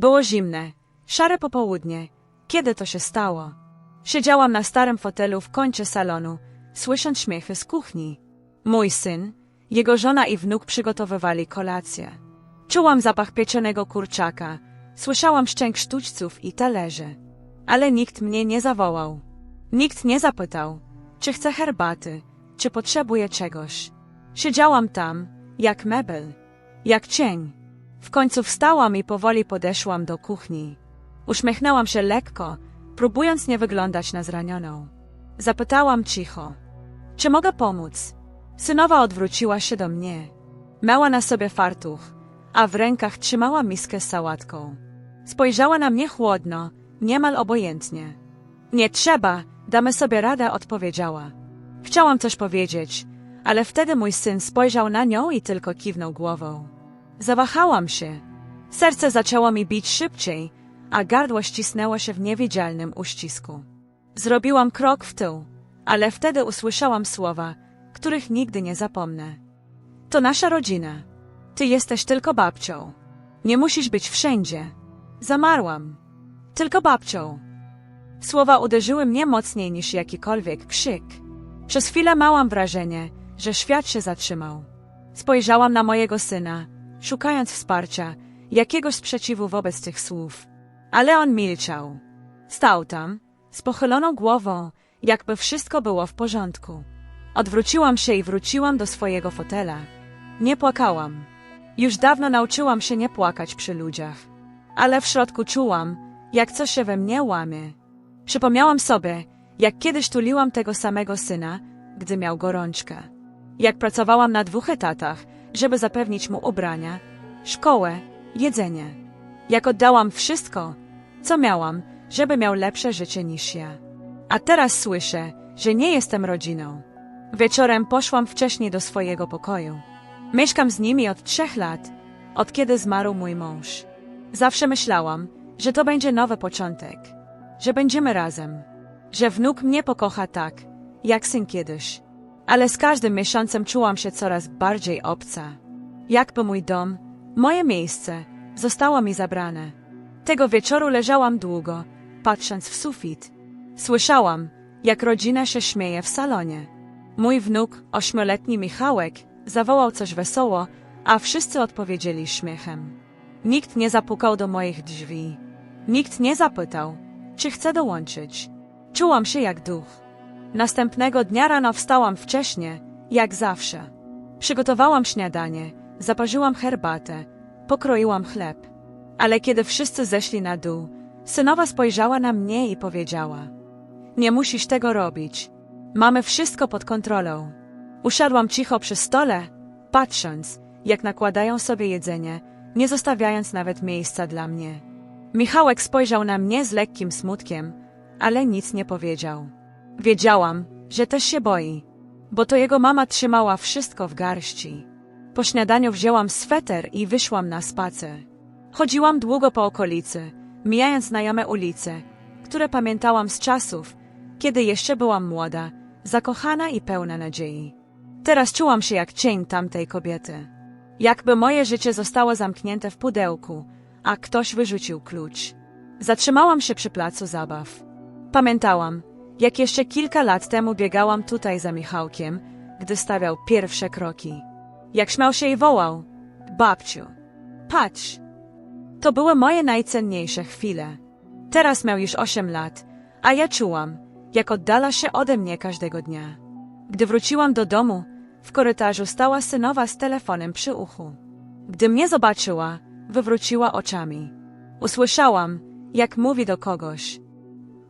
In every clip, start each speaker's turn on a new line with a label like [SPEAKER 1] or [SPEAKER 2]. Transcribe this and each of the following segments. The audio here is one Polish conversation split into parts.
[SPEAKER 1] Było zimne, szare popołudnie. Kiedy to się stało? Siedziałam na starym fotelu w kącie salonu, słysząc śmiechy z kuchni. Mój syn, jego żona i wnuk przygotowywali kolację. Czułam zapach pieczonego kurczaka, słyszałam szczęk sztućców i talerzy. Ale nikt mnie nie zawołał. Nikt nie zapytał, czy chcę herbaty, czy potrzebuję czegoś. Siedziałam tam, jak mebel, jak cień. W końcu wstałam i powoli podeszłam do kuchni. Uśmiechnęłam się lekko, próbując nie wyglądać na zranioną. Zapytałam cicho, czy mogę pomóc? Synowa odwróciła się do mnie. Miała na sobie fartuch, a w rękach trzymała miskę z sałatką. Spojrzała na mnie chłodno, niemal obojętnie. Nie trzeba, damy sobie radę, odpowiedziała. Chciałam coś powiedzieć, ale wtedy mój syn spojrzał na nią i tylko kiwnął głową. Zawahałam się. Serce zaczęło mi bić szybciej, a gardło ścisnęło się w niewidzialnym uścisku. Zrobiłam krok w tył, ale wtedy usłyszałam słowa, których nigdy nie zapomnę. To nasza rodzina. Ty jesteś tylko babcią. Nie musisz być wszędzie. Zamarłam. Tylko babcią. Słowa uderzyły mnie mocniej niż jakikolwiek krzyk. Przez chwilę małam wrażenie, że świat się zatrzymał. Spojrzałam na mojego syna, szukając wsparcia, jakiegoś sprzeciwu wobec tych słów. Ale on milczał. Stał tam, z pochyloną głową, jakby wszystko było w porządku. Odwróciłam się i wróciłam do swojego fotela. Nie płakałam. Już dawno nauczyłam się nie płakać przy ludziach. Ale w środku czułam, jak coś się we mnie łamie. Przypomniałam sobie, jak kiedyś tuliłam tego samego syna, gdy miał gorączkę. Jak pracowałam na dwóch etatach, żeby zapewnić mu ubrania, szkołę, jedzenie. Jak oddałam wszystko, co miałam, żeby miał lepsze życie niż ja. A teraz słyszę, że nie jestem rodziną. Wieczorem poszłam wcześniej do swojego pokoju. Mieszkam z nimi od trzech lat, od kiedy zmarł mój mąż. Zawsze myślałam, że to będzie nowy początek, że będziemy razem, że wnuk mnie pokocha tak, jak syn kiedyś. Ale z każdym miesiącem czułam się coraz bardziej obca. Jakby mój dom, moje miejsce, zostało mi zabrane. Tego wieczoru leżałam długo, patrząc w sufit. Słyszałam, jak rodzina się śmieje w salonie. Mój wnuk, ośmioletni Michałek, zawołał coś wesoło, a wszyscy odpowiedzieli śmiechem. Nikt nie zapukał do moich drzwi. Nikt nie zapytał, czy chcę dołączyć. Czułam się jak duch. Następnego dnia rano wstałam wcześnie, jak zawsze. Przygotowałam śniadanie, zaparzyłam herbatę, pokroiłam chleb. Ale kiedy wszyscy zeszli na dół, synowa spojrzała na mnie i powiedziała: Nie musisz tego robić. Mamy wszystko pod kontrolą. Usiadłam cicho przy stole, patrząc, jak nakładają sobie jedzenie, nie zostawiając nawet miejsca dla mnie. Michałek spojrzał na mnie z lekkim smutkiem, ale nic nie powiedział. Wiedziałam, że też się boi, bo to jego mama trzymała wszystko w garści. Po śniadaniu wzięłam sweter i wyszłam na spacer. Chodziłam długo po okolicy, mijając znajome ulice, które pamiętałam z czasów, kiedy jeszcze byłam młoda, zakochana i pełna nadziei. Teraz czułam się jak cień tamtej kobiety. Jakby moje życie zostało zamknięte w pudełku, a ktoś wyrzucił klucz. Zatrzymałam się przy placu zabaw. Pamiętałam, jak jeszcze kilka lat temu biegałam tutaj za Michałkiem, gdy stawiał pierwsze kroki. Jak śmiał się i wołał: Babciu, patrz! To były moje najcenniejsze chwile. Teraz miał już osiem lat, a ja czułam, jak oddala się ode mnie każdego dnia. Gdy wróciłam do domu, w korytarzu stała synowa z telefonem przy uchu. Gdy mnie zobaczyła, wywróciła oczami. Usłyszałam, jak mówi do kogoś.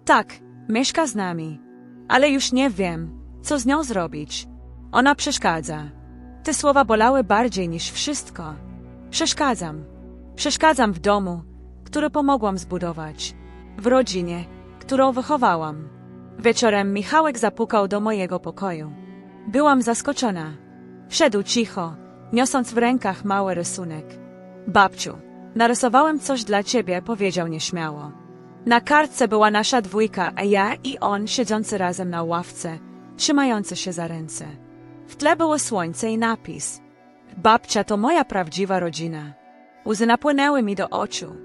[SPEAKER 1] Tak, mieszka z nami, ale już nie wiem, co z nią zrobić. Ona przeszkadza. Te słowa bolały bardziej niż wszystko. Przeszkadzam. Przeszkadzam w domu, który pomogłam zbudować. W rodzinie, którą wychowałam. Wieczorem Michałek zapukał do mojego pokoju. Byłam zaskoczona. Wszedł cicho, niosąc w rękach mały rysunek. Babciu, narysowałem coś dla ciebie, powiedział nieśmiało. Na kartce była nasza dwójka, a ja i on siedzący razem na ławce, trzymający się za ręce. W tle było słońce i napis. Babcia to moja prawdziwa rodzina. Łzy napłynęły mi do oczu.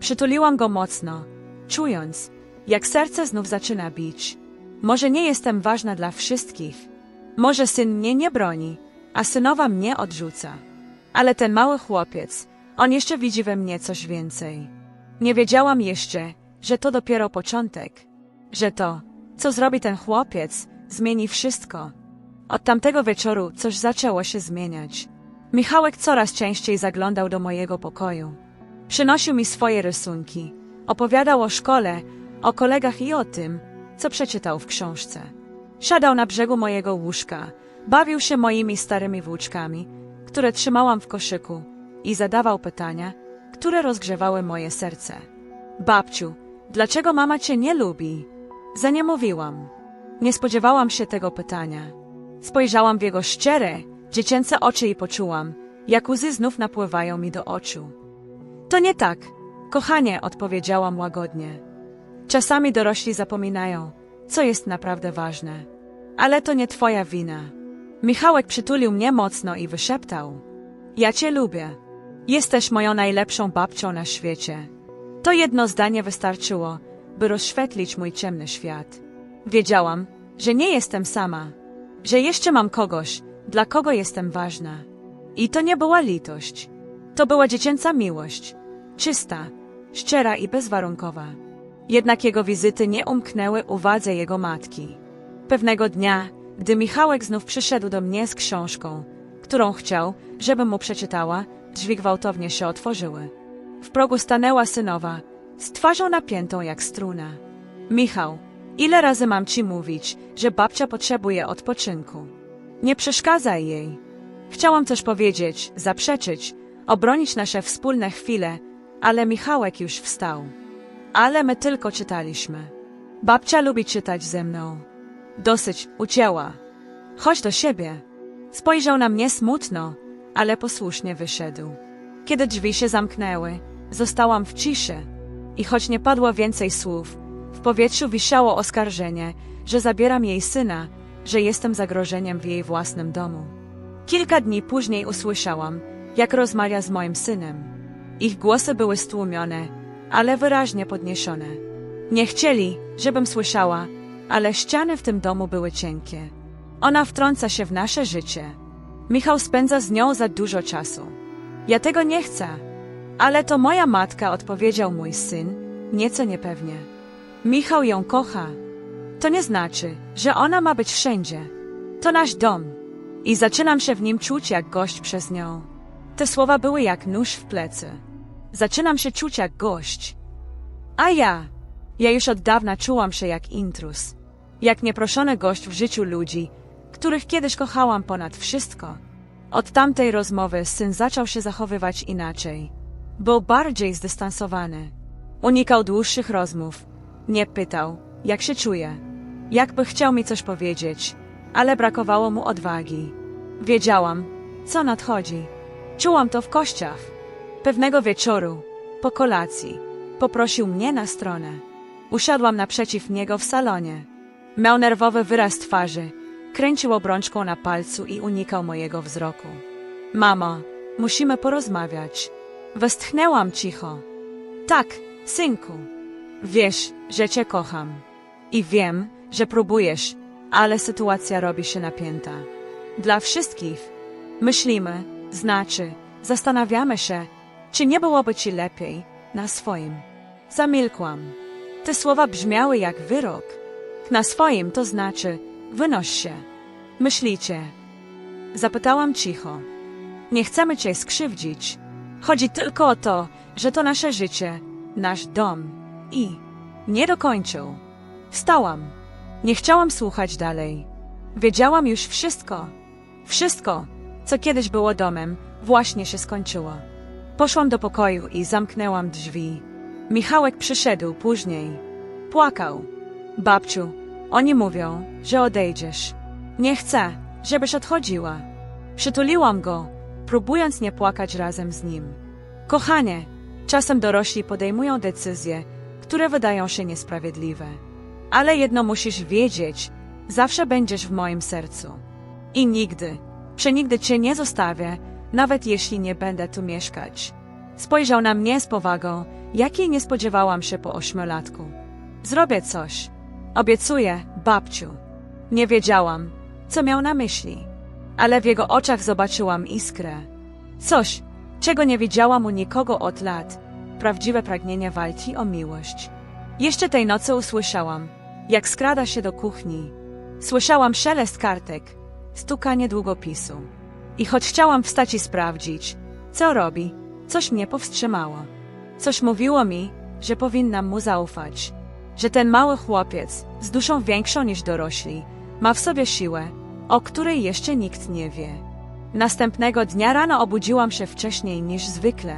[SPEAKER 1] Przytuliłam go mocno, czując, jak serce znów zaczyna bić. Może nie jestem ważna dla wszystkich. Może syn mnie nie broni, a synowa mnie odrzuca. Ale ten mały chłopiec, on jeszcze widzi we mnie coś więcej. Nie wiedziałam jeszcze, że to dopiero początek. Że to, co zrobi ten chłopiec, zmieni wszystko. Od tamtego wieczoru coś zaczęło się zmieniać. Michałek coraz częściej zaglądał do mojego pokoju. Przynosił mi swoje rysunki. Opowiadał o szkole, o kolegach i o tym, co przeczytał w książce. Siadał na brzegu mojego łóżka, bawił się moimi starymi włóczkami, które trzymałam w koszyku i zadawał pytania, które rozgrzewały moje serce. Babciu, dlaczego mama cię nie lubi? Zaniemówiłam. Nie spodziewałam się tego pytania. Spojrzałam w jego szczere, dziecięce oczy i poczułam, jak łzy znów napływają mi do oczu. To nie tak, kochanie, odpowiedziałam łagodnie. Czasami dorośli zapominają, co jest naprawdę ważne. Ale to nie twoja wina. Michałek przytulił mnie mocno i wyszeptał. Ja cię lubię. Jesteś moją najlepszą babcią na świecie. To jedno zdanie wystarczyło, by rozświetlić mój ciemny świat. Wiedziałam, że nie jestem sama, że jeszcze mam kogoś, dla kogo jestem ważna. I to nie była litość. To była dziecięca miłość. Czysta, szczera i bezwarunkowa. Jednak jego wizyty nie umknęły uwadze jego matki. Pewnego dnia, gdy Michałek znów przyszedł do mnie z książką, którą chciał, żebym mu przeczytała, drzwi gwałtownie się otworzyły. W progu stanęła synowa, z twarzą napiętą jak struna. Michał, ile razy mam ci mówić, że babcia potrzebuje odpoczynku? Nie przeszkadzaj jej. Chciałam coś powiedzieć, zaprzeczyć, obronić nasze wspólne chwile, ale Michałek już wstał. Ale my tylko czytaliśmy. Babcia lubi czytać ze mną. Dosyć, ucięła. Chodź do siebie. Spojrzał na mnie smutno, ale posłusznie wyszedł. Kiedy drzwi się zamknęły, zostałam w ciszy. I choć nie padło więcej słów, w powietrzu wisiało oskarżenie, że zabieram jej syna, że jestem zagrożeniem w jej własnym domu. Kilka dni później usłyszałam, jak rozmawia z moim synem. Ich głosy były stłumione, ale wyraźnie podniesione. Nie chcieli, żebym słyszała, ale ściany w tym domu były cienkie. Ona wtrąca się w nasze życie. Michał spędza z nią za dużo czasu. Ja tego nie chcę. Ale to moja matka, odpowiedział mój syn, nieco niepewnie. Michał ją kocha. To nie znaczy, że ona ma być wszędzie. To nasz dom. I zaczynam się w nim czuć jak gość przez nią. Te słowa były jak nóż w plecy. Zaczynam się czuć jak gość. A ja, ja już od dawna czułam się jak intrus. Jak nieproszony gość w życiu ludzi, których kiedyś kochałam ponad wszystko. Od tamtej rozmowy syn zaczął się zachowywać inaczej. Był bardziej zdystansowany. Unikał dłuższych rozmów. Nie pytał, jak się czuje. Jakby chciał mi coś powiedzieć, ale brakowało mu odwagi. Wiedziałam, co nadchodzi. Czułam to w kościach. Pewnego wieczoru, po kolacji, poprosił mnie na stronę. Usiadłam naprzeciw niego w salonie. Miał nerwowy wyraz twarzy, kręcił obrączką na palcu i unikał mojego wzroku. Mamo, musimy porozmawiać. Westchnęłam cicho. Tak, synku. Wiesz, że cię kocham. I wiem, że próbujesz, ale sytuacja robi się napięta. Dla wszystkich. Myślimy, znaczy, zastanawiamy się, czy nie byłoby ci lepiej na swoim. Zamilkłam. Te słowa brzmiały jak wyrok. Na swoim to znaczy, wynoś się. Myślicie. Zapytałam cicho. Nie chcemy cię skrzywdzić. Chodzi tylko o to, że to nasze życie, nasz dom. I nie dokończył. Wstałam. Nie chciałam słuchać dalej. Wiedziałam już wszystko. Wszystko, co kiedyś było domem, właśnie się skończyło. Poszłam do pokoju i zamknęłam drzwi. Michałek przyszedł później. Płakał. Babciu, oni mówią, że odejdziesz. Nie chcę, żebyś odchodziła. Przytuliłam go, próbując nie płakać razem z nim. Kochanie, czasem dorośli podejmują decyzje, które wydają się niesprawiedliwe. Ale jedno musisz wiedzieć, zawsze będziesz w moim sercu. I nigdy, przenigdy cię nie zostawię, nawet jeśli nie będę tu mieszkać. Spojrzał na mnie z powagą, jakiej nie spodziewałam się po ośmiolatku. Zrobię coś. Obiecuję, babciu. Nie wiedziałam, co miał na myśli, ale w jego oczach zobaczyłam iskrę. Coś, czego nie widziałam u nikogo od lat. Prawdziwe pragnienie walki o miłość. Jeszcze tej nocy usłyszałam, jak skrada się do kuchni. Słyszałam szelest kartek, stukanie długopisu. I choć chciałam wstać i sprawdzić, co robi, coś mnie powstrzymało. Coś mówiło mi, że powinnam mu zaufać. Że ten mały chłopiec, z duszą większą niż dorośli, ma w sobie siłę, o której jeszcze nikt nie wie. Następnego dnia rano obudziłam się wcześniej niż zwykle.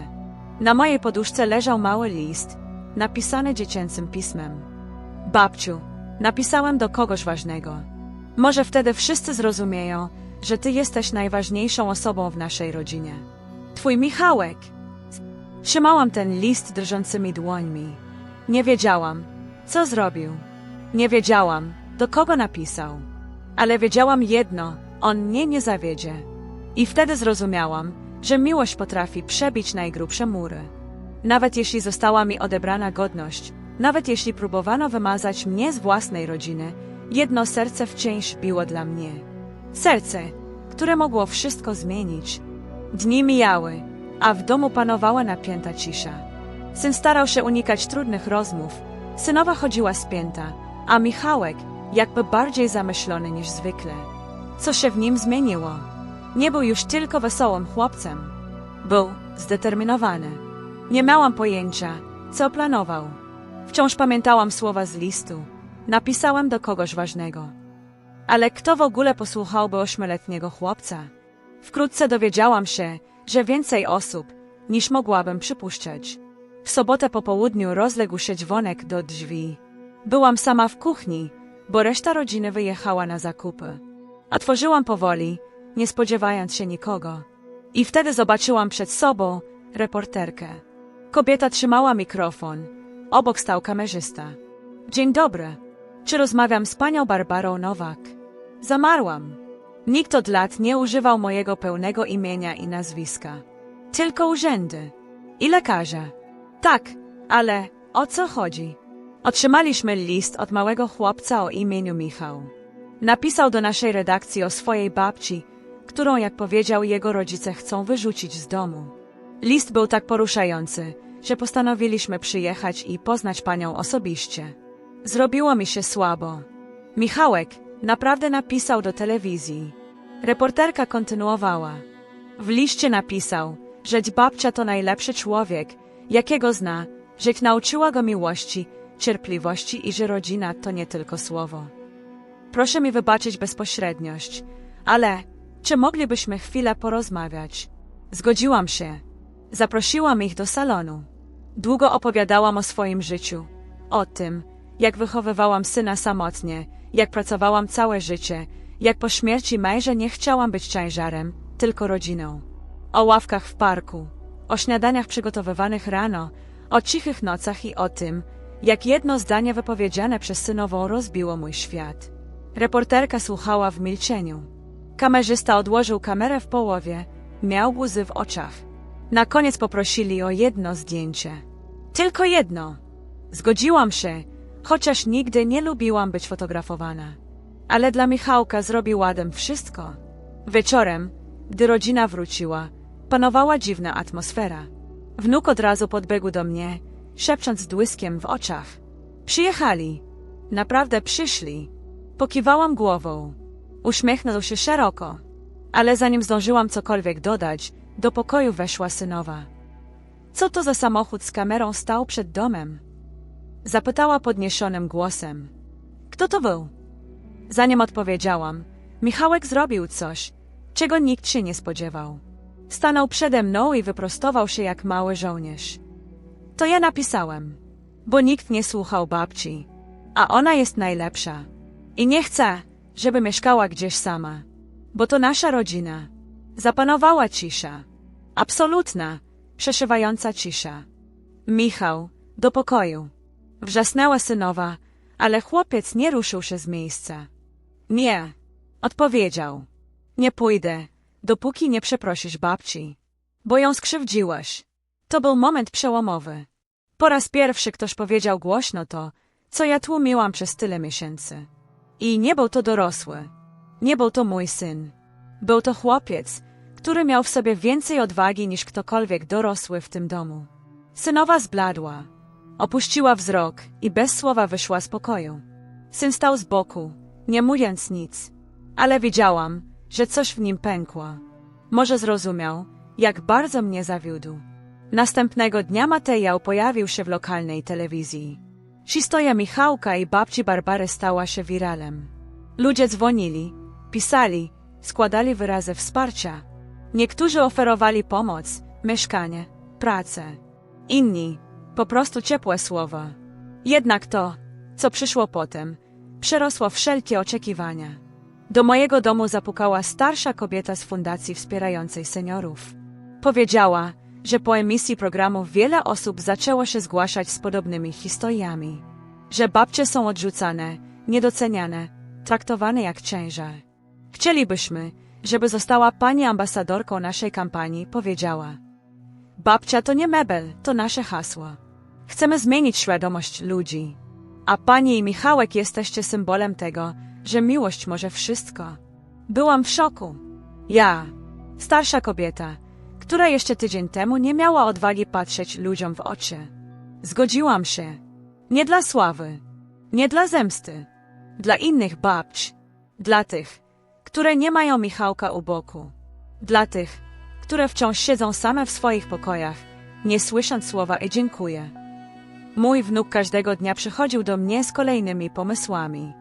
[SPEAKER 1] Na mojej poduszce leżał mały list, napisany dziecięcym pismem. Babciu, napisałem do kogoś ważnego. Może wtedy wszyscy zrozumieją, że ty jesteś najważniejszą osobą w naszej rodzinie. Twój Michałek. Trzymałam ten list drżącymi dłońmi. Nie wiedziałam, co zrobił. Nie wiedziałam, do kogo napisał. Ale wiedziałam jedno, on mnie nie zawiedzie. I wtedy zrozumiałam, że miłość potrafi przebić najgrubsze mury. Nawet jeśli została mi odebrana godność, nawet jeśli próbowano wymazać mnie z własnej rodziny, jedno serce wciąż biło dla mnie. Serce, które mogło wszystko zmienić. Dni mijały, a w domu panowała napięta cisza. Syn starał się unikać trudnych rozmów, synowa chodziła spięta, a Michałek jakby bardziej zamyślony niż zwykle. Co się w nim zmieniło? Nie był już tylko wesołym chłopcem. Był zdeterminowany. Nie miałam pojęcia, co planował. Wciąż pamiętałam słowa z listu. Napisałem do kogoś ważnego. Ale kto w ogóle posłuchałby ośmioletniego chłopca? Wkrótce dowiedziałam się, że więcej osób, niż mogłabym przypuszczać. W sobotę po południu rozległ się dzwonek do drzwi. Byłam sama w kuchni, bo reszta rodziny wyjechała na zakupy. Otworzyłam powoli, nie spodziewając się nikogo. I wtedy zobaczyłam przed sobą reporterkę. Kobieta trzymała mikrofon. Obok stał kamerzysta. Dzień dobry. Czy rozmawiam z panią Barbarą Nowak? Zamarłam. Nikt od lat nie używał mojego pełnego imienia i nazwiska. Tylko urzędy. I lekarze. Tak, ale o co chodzi? Otrzymaliśmy list od małego chłopca o imieniu Michał. Napisał do naszej redakcji o swojej babci, którą, jak powiedział, jego rodzice chcą wyrzucić z domu. List był tak poruszający, że postanowiliśmy przyjechać i poznać panią osobiście. Zrobiło mi się słabo. Michałek naprawdę napisał do telewizji. Reporterka kontynuowała. W liście napisał, że babcia to najlepszy człowiek, jakiego zna, że nauczyła go miłości, cierpliwości i że rodzina to nie tylko słowo. Proszę mi wybaczyć bezpośredniość, ale czy moglibyśmy chwilę porozmawiać? Zgodziłam się. Zaprosiłam ich do salonu. Długo opowiadałam o swoim życiu, o tym, jak wychowywałam syna samotnie, jak pracowałam całe życie, jak po śmierci męża nie chciałam być ciężarem, tylko rodziną. O ławkach w parku, o śniadaniach przygotowywanych rano, o cichych nocach i o tym, jak jedno zdanie wypowiedziane przez synową rozbiło mój świat. Reporterka słuchała w milczeniu. Kamerzysta odłożył kamerę w połowie, miał łzy w oczach. Na koniec poprosili o jedno zdjęcie. Tylko jedno. Zgodziłam się, chociaż nigdy nie lubiłam być fotografowana. Ale dla Michałka zrobił ładem wszystko. Wieczorem, gdy rodzina wróciła, panowała dziwna atmosfera. Wnuk od razu podbiegł do mnie, szepcząc z błyskiem w oczach. Przyjechali. Naprawdę przyszli. Pokiwałam głową. Uśmiechnął się szeroko. Ale zanim zdążyłam cokolwiek dodać, do pokoju weszła synowa. Co to za samochód z kamerą stał przed domem? Zapytała podniesionym głosem. Kto to był? Zanim odpowiedziałam, Michałek zrobił coś, czego nikt się nie spodziewał. Stanął przede mną i wyprostował się jak mały żołnierz. To ja napisałem, bo nikt nie słuchał babci, a ona jest najlepsza. I nie chcę, żeby mieszkała gdzieś sama, bo to nasza rodzina. Zapanowała cisza. Absolutna, przeszywająca cisza. Michał, do pokoju. Wrzasnęła synowa, ale chłopiec nie ruszył się z miejsca. Nie, odpowiedział. Nie pójdę, dopóki nie przeprosisz babci, bo ją skrzywdziłeś. To był moment przełomowy. Po raz pierwszy ktoś powiedział głośno to, co ja tłumiłam przez tyle miesięcy. I nie był to dorosły. Nie był to mój syn. Był to chłopiec, który miał w sobie więcej odwagi niż ktokolwiek dorosły w tym domu. Synowa zbladła. Opuściła wzrok i bez słowa wyszła z pokoju. Syn stał z boku, nie mówiąc nic, ale wiedziałam, że coś w nim pękło. Może zrozumiał, jak bardzo mnie zawiódł. Następnego dnia materiał pojawił się w lokalnej telewizji. Historia Michałka i babci Barbary stała się wiralem. Ludzie dzwonili, pisali, składali wyrazy wsparcia. Niektórzy oferowali pomoc, mieszkanie, pracę. Inni po prostu ciepłe słowa. Jednak to, co przyszło potem, przerosło wszelkie oczekiwania. Do mojego domu zapukała starsza kobieta z fundacji wspierającej seniorów. Powiedziała, że po emisji programu wiele osób zaczęło się zgłaszać z podobnymi historiami. Że babcie są odrzucane, niedoceniane, traktowane jak ciężar. Chcielibyśmy, żeby została pani ambasadorką naszej kampanii, powiedziała. Babcia to nie mebel, to nasze hasło. Chcemy zmienić świadomość ludzi. A pani i Michałek jesteście symbolem tego, że miłość może wszystko. Byłam w szoku. Ja, starsza kobieta, która jeszcze tydzień temu nie miała odwagi patrzeć ludziom w oczy. Zgodziłam się. Nie dla sławy, nie dla zemsty, dla innych babć, dla tych, które nie mają Michałka u boku, dla tych, które wciąż siedzą same w swoich pokojach, nie słysząc słowa i dziękuję. Mój wnuk każdego dnia przychodził do mnie z kolejnymi pomysłami.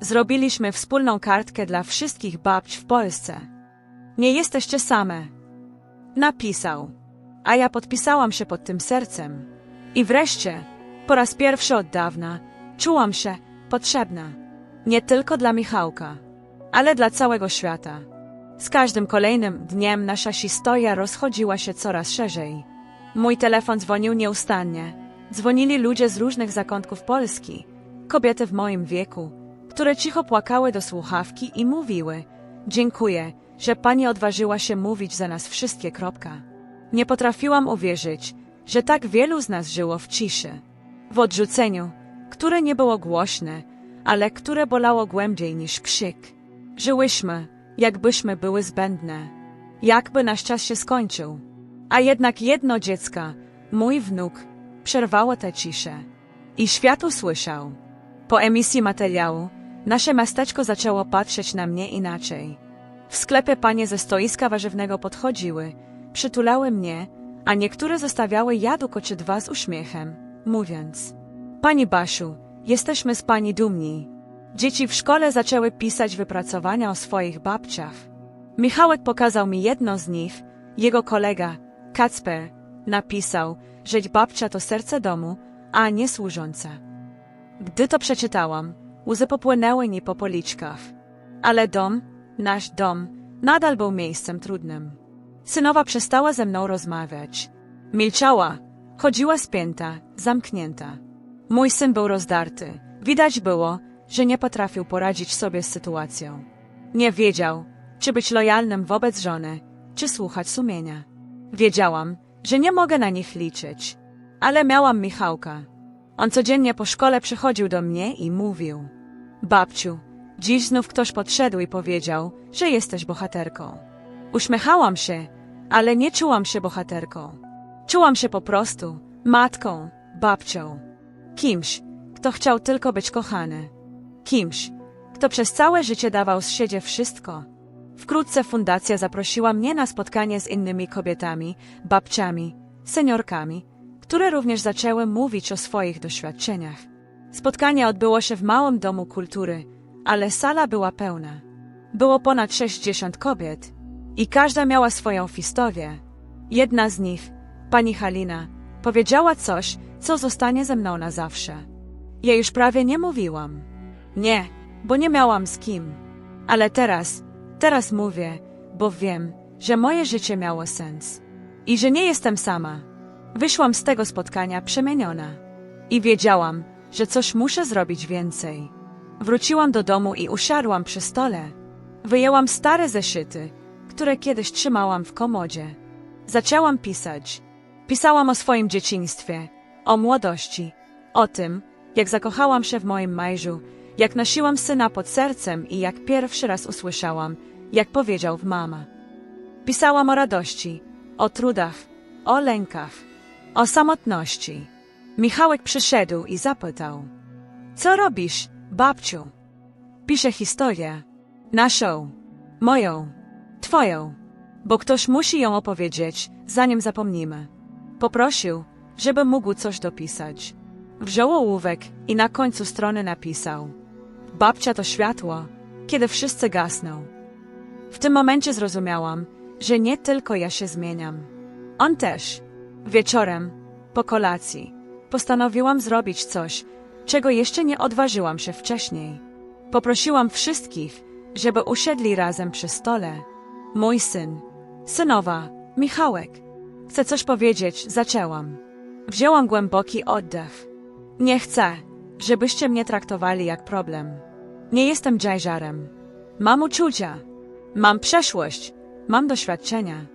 [SPEAKER 1] Zrobiliśmy wspólną kartkę dla wszystkich babć w Polsce. Nie jesteście same. Napisał. A ja podpisałam się pod tym sercem. I wreszcie, po raz pierwszy od dawna, czułam się potrzebna. Nie tylko dla Michałka, ale dla całego świata. Z każdym kolejnym dniem nasza historia rozchodziła się coraz szerzej. Mój telefon dzwonił nieustannie. Dzwonili ludzie z różnych zakątków Polski, kobiety w moim wieku, które cicho płakały do słuchawki i mówiły: Dziękuję, że pani odważyła się mówić za nas wszystkie. Kropka. Nie potrafiłam uwierzyć, że tak wielu z nas żyło w ciszy, w odrzuceniu, które nie było głośne, ale które bolało głębiej niż krzyk. Żyłyśmy, jakbyśmy były zbędne, jakby nasz czas się skończył. A jednak jedno dziecka, mój wnuk, przerwało tę ciszę. I świat usłyszał. Po emisji materiału, nasze miasteczko zaczęło patrzeć na mnie inaczej. W sklepie panie ze stoiska warzywnego podchodziły, przytulały mnie, a niektóre zostawiały jadłko czy dwa z uśmiechem, mówiąc Pani Basiu, jesteśmy z pani dumni. Dzieci w szkole zaczęły pisać wypracowania o swoich babciach. Michałek pokazał mi jedno z nich, jego kolega, Kacper, napisał, że babcia to serce domu, a nie służąca. Gdy to przeczytałam, łzy popłynęły mi po policzkach. Ale dom, nasz dom, nadal był miejscem trudnym. Synowa przestała ze mną rozmawiać. Milczała, chodziła spięta, zamknięta. Mój syn był rozdarty. Widać było, że nie potrafił poradzić sobie z sytuacją. Nie wiedział, czy być lojalnym wobec żony, czy słuchać sumienia. Wiedziałam, że nie mogę na nich liczyć. Ale miałam Michałka. On codziennie po szkole przychodził do mnie i mówił: Babciu, dziś znów ktoś podszedł i powiedział, że jesteś bohaterką. Uśmiechałam się, ale nie czułam się bohaterką. Czułam się po prostu matką, babcią, kimś, kto chciał tylko być kochany, kimś, kto przez całe życie dawał z siebie wszystko Wkrótce fundacja zaprosiła mnie na spotkanie z innymi kobietami, babciami, seniorkami, które również zaczęły mówić o swoich doświadczeniach. Spotkanie odbyło się w małym domu kultury, ale sala była pełna. Było ponad 60 kobiet i każda miała swoją historię. Jedna z nich, pani Halina, powiedziała coś, co zostanie ze mną na zawsze. Ja już prawie nie mówiłam. Nie, bo nie miałam z kim. Ale teraz, Teraz mówię, bo wiem, że moje życie miało sens. I że nie jestem sama. Wyszłam z tego spotkania przemieniona. I wiedziałam, że coś muszę zrobić więcej. Wróciłam do domu i usiadłam przy stole. Wyjęłam stare zeszyty, które kiedyś trzymałam w komodzie. Zaczęłam pisać. Pisałam o swoim dzieciństwie, o młodości, o tym, jak zakochałam się w moim mężu, jak nosiłam syna pod sercem i jak pierwszy raz usłyszałam, jak powiedział w mama. Pisałam o radości, o trudach, o lękach, o samotności. Michałek przyszedł i zapytał: Co robisz, babciu? Piszę historię. Naszą, moją, twoją, bo ktoś musi ją opowiedzieć, zanim zapomnimy. Poprosił, żeby mógł coś dopisać. Wziął ołówek i na końcu strony napisał: Babcia to światło, kiedy wszyscy gasną. W tym momencie zrozumiałam, że nie tylko ja się zmieniam. On też. Wieczorem, po kolacji, postanowiłam zrobić coś, czego jeszcze nie odważyłam się wcześniej. Poprosiłam wszystkich, żeby usiedli razem przy stole. Mój syn, synowa, Michałek. Chcę coś powiedzieć, zaczęłam. Wzięłam głęboki oddech. Nie chcę, żebyście mnie traktowali jak problem. Nie jestem dżajżarem. Mam uczucia. Mam przeszłość. Mam doświadczenia.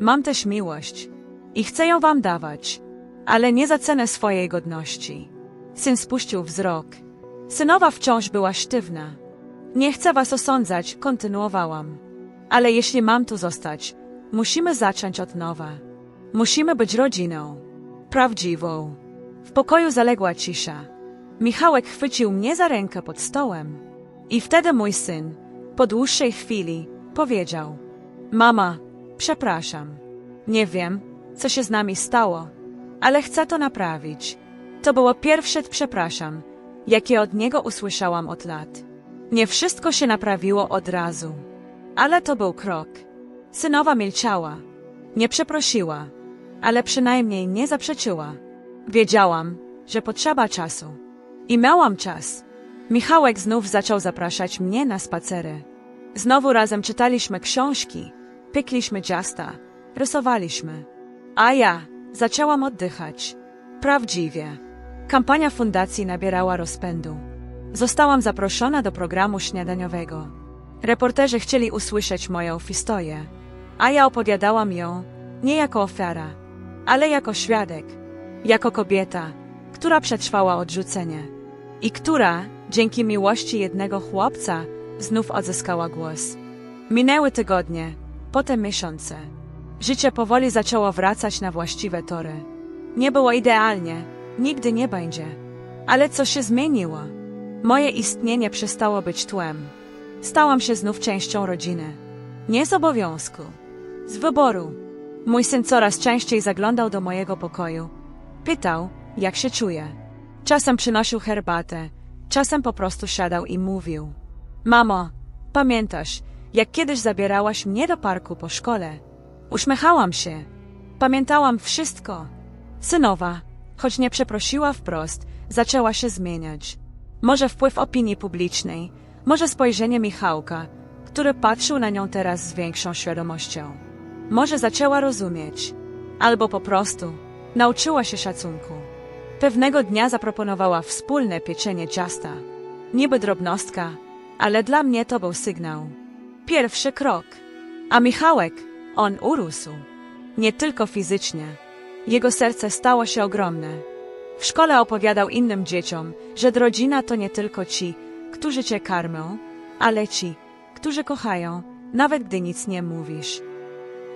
[SPEAKER 1] Mam też miłość. I chcę ją wam dawać. Ale nie za cenę swojej godności. Syn spuścił wzrok. Synowa wciąż była sztywna. Nie chcę was osądzać, kontynuowałam. Ale jeśli mam tu zostać, musimy zacząć od nowa. Musimy być rodziną. Prawdziwą. W pokoju zaległa cisza. Michałek chwycił mnie za rękę pod stołem. I wtedy mój syn, po dłuższej chwili, powiedział: Mama, przepraszam. Nie wiem, co się z nami stało, ale chcę to naprawić. To było pierwsze przepraszam, jakie od niego usłyszałam od lat. Nie wszystko się naprawiło od razu, ale to był krok. Synowa milczała. Nie przeprosiła, ale przynajmniej nie zaprzeczyła. Wiedziałam, że potrzeba czasu. I miałam czas. Michałek znów zaczął zapraszać mnie na spacery. Znowu razem czytaliśmy książki, piekliśmy ciasta, rysowaliśmy. A ja zaczęłam oddychać. Prawdziwie. Kampania fundacji nabierała rozpędu. Zostałam zaproszona do programu śniadaniowego. Reporterzy chcieli usłyszeć moją historię, a ja opowiadałam ją nie jako ofiara, ale jako świadek, jako kobieta, która przetrwała odrzucenie i która, dzięki miłości jednego chłopca, znów odzyskała głos. Minęły tygodnie, potem miesiące. Życie powoli zaczęło wracać na właściwe tory. Nie było idealnie, nigdy nie będzie. Ale co się zmieniło? Moje istnienie przestało być tłem. Stałam się znów częścią rodziny. Nie z obowiązku, z wyboru. Mój syn coraz częściej zaglądał do mojego pokoju. Pytał, jak się czuję. Czasem przynosił herbatę, czasem po prostu siadał i mówił. Mamo, pamiętasz, jak kiedyś zabierałaś mnie do parku po szkole? Uśmiechałam się. Pamiętałam wszystko. Synowa, choć nie przeprosiła wprost, zaczęła się zmieniać. Może wpływ opinii publicznej, może spojrzenie Michałka, który patrzył na nią teraz z większą świadomością. Może zaczęła rozumieć, albo po prostu nauczyła się szacunku. Pewnego dnia zaproponowała wspólne pieczenie ciasta. Niby drobnostka, ale dla mnie to był sygnał. Pierwszy krok. A Michałek, on urósł. Nie tylko fizycznie. Jego serce stało się ogromne. W szkole opowiadał innym dzieciom, że rodzina to nie tylko ci, którzy cię karmią, ale ci, którzy kochają, nawet gdy nic nie mówisz.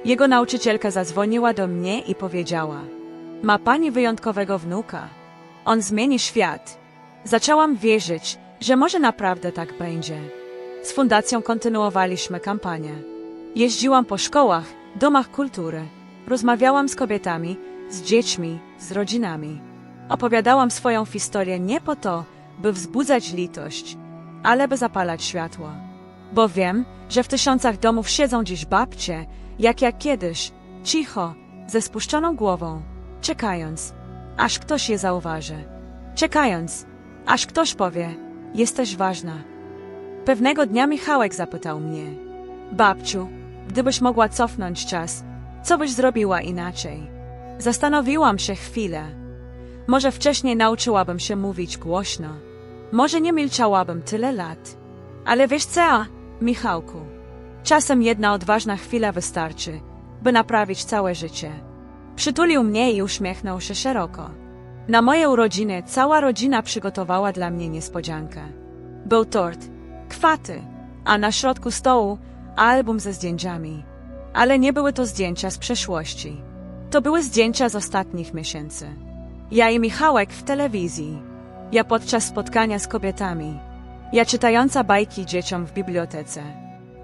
[SPEAKER 1] Jego nauczycielka zadzwoniła do mnie i powiedziała: Ma pani wyjątkowego wnuka. On zmieni świat. Zaczęłam wierzyć, że może naprawdę tak będzie. Z fundacją kontynuowaliśmy kampanię. Jeździłam po szkołach, domach kultury, rozmawiałam z kobietami, z dziećmi, z rodzinami. Opowiadałam swoją historię nie po to, by wzbudzać litość, ale by zapalać światło. Bo wiem, że w tysiącach domów siedzą dziś babcie, jak jak kiedyś, cicho, ze spuszczoną głową, czekając, aż ktoś je zauważy. Czekając, aż ktoś powie, jesteś ważna. Pewnego dnia Michałek zapytał mnie, babciu, gdybyś mogła cofnąć czas, co byś zrobiła inaczej? Zastanowiłam się chwilę. Może wcześniej nauczyłabym się mówić głośno. Może nie milczałabym tyle lat. Ale wiesz co, Michałku? Czasem jedna odważna chwila wystarczy, by naprawić całe życie. Przytulił mnie i uśmiechnął się szeroko. Na moje urodziny cała rodzina przygotowała dla mnie niespodziankę. Był tort, kwaty, a na środku stołu album ze zdjęciami. Ale nie były to zdjęcia z przeszłości. To były zdjęcia z ostatnich miesięcy. Ja i Michałek w telewizji. Ja podczas spotkania z kobietami. Ja czytająca bajki dzieciom w bibliotece.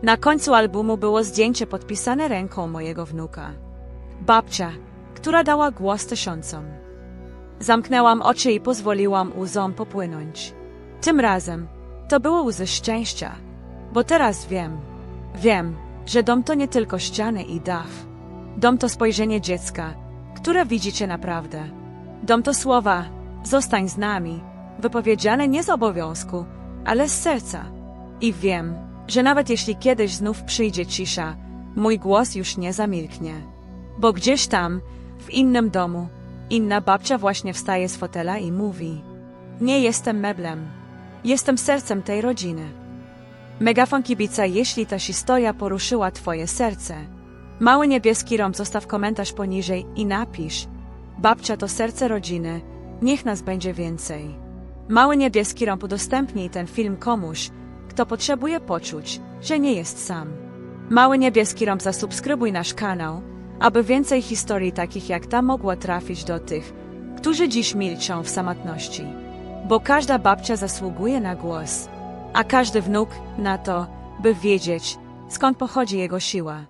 [SPEAKER 1] Na końcu albumu było zdjęcie podpisane ręką mojego wnuka. Babcia, która dała głos tysiącom. Zamknęłam oczy i pozwoliłam łzom popłynąć. Tym razem to były łzy szczęścia, bo teraz wiem, wiem, że dom to nie tylko ściany i dach. Dom to spojrzenie dziecka, które widzicie naprawdę. Dom to słowa, zostań z nami, wypowiedziane nie z obowiązku, ale z serca. I wiem, że nawet jeśli kiedyś znów przyjdzie cisza, mój głos już nie zamilknie. Bo gdzieś tam, w innym domu, inna babcia właśnie wstaje z fotela i mówi: Nie jestem meblem, jestem sercem tej rodziny. Megafon kibica, jeśli ta historia poruszyła Twoje serce. Mały niebieski rąb zostaw komentarz poniżej i napisz: Babcia to serce rodziny, niech nas będzie więcej. Mały niebieski rąb udostępnij ten film komuś, kto potrzebuje poczuć, że nie jest sam. Mały niebieski rąb zasubskrybuj nasz kanał, aby więcej historii takich jak ta mogła trafić do tych, którzy dziś milczą w samotności. Bo każda babcia zasługuje na głos, a każdy wnuk na to, by wiedzieć, skąd pochodzi jego siła.